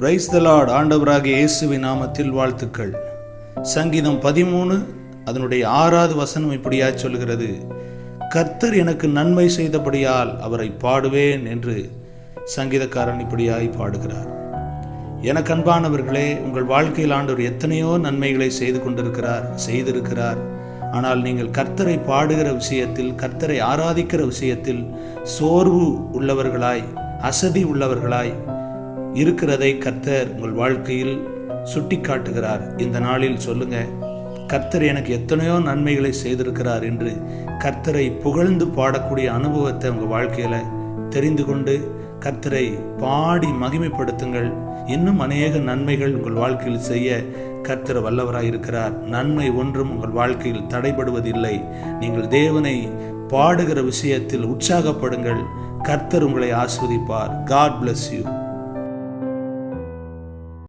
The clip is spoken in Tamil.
பிரைஸ் த ஆண்டவராக இயேசுவின் நாமத்தில் வாழ்த்துக்கள். சங்கீதம் பதிமூணு அதனுடைய ஆறாவது வசனம் இப்படியாய் சொல்கிறது கர்த்தர் எனக்கு நன்மை செய்தபடியால் அவரை பாடுவேன் என்று சங்கீதக்காரன் இப்படியாய் பாடுகிறார். எனக்கு அன்பானவர்களே உங்கள் வாழ்க்கையில் ஆண்டவர் எத்தனையோ நன்மைகளை செய்து கொண்டிருக்கிறார் செய்திருக்கிறார். ஆனால் நீங்கள் கர்த்தரை பாடுகிற விஷயத்தில் கர்த்தரை ஆராதிக்கிற விஷயத்தில் சோர்வு உள்ளவர்களாய் அசதி உள்ளவர்களாய் இருக்கிறதை கர்த்தர் உங்கள் வாழ்க்கையில் சுட்டி காட்டுகிறார் இந்த நாளில் சொல்லுங்க கர்த்தர் எனக்கு எத்தனையோ நன்மைகளை செய்திருக்கிறார் என்று கர்த்தரை புகழ்ந்து பாடக்கூடிய அனுபவத்தை உங்கள் வாழ்க்கையில் தெரிந்து கொண்டு கர்த்தரை பாடி மகிமைப்படுத்துங்கள். இன்னும் அநேக நன்மைகள் உங்கள் வாழ்க்கையில் செய்ய கர்த்தர் வல்லவராக இருக்கிறார். நன்மை ஒன்றும் உங்கள் வாழ்க்கையில் தடைபடுவதில்லை. நீங்கள் தேவனை பாடுகிற விஷயத்தில் உற்சாகப்படுங்கள். கர்த்தர் உங்களை ஆஸ்வதிப்பார். God bless you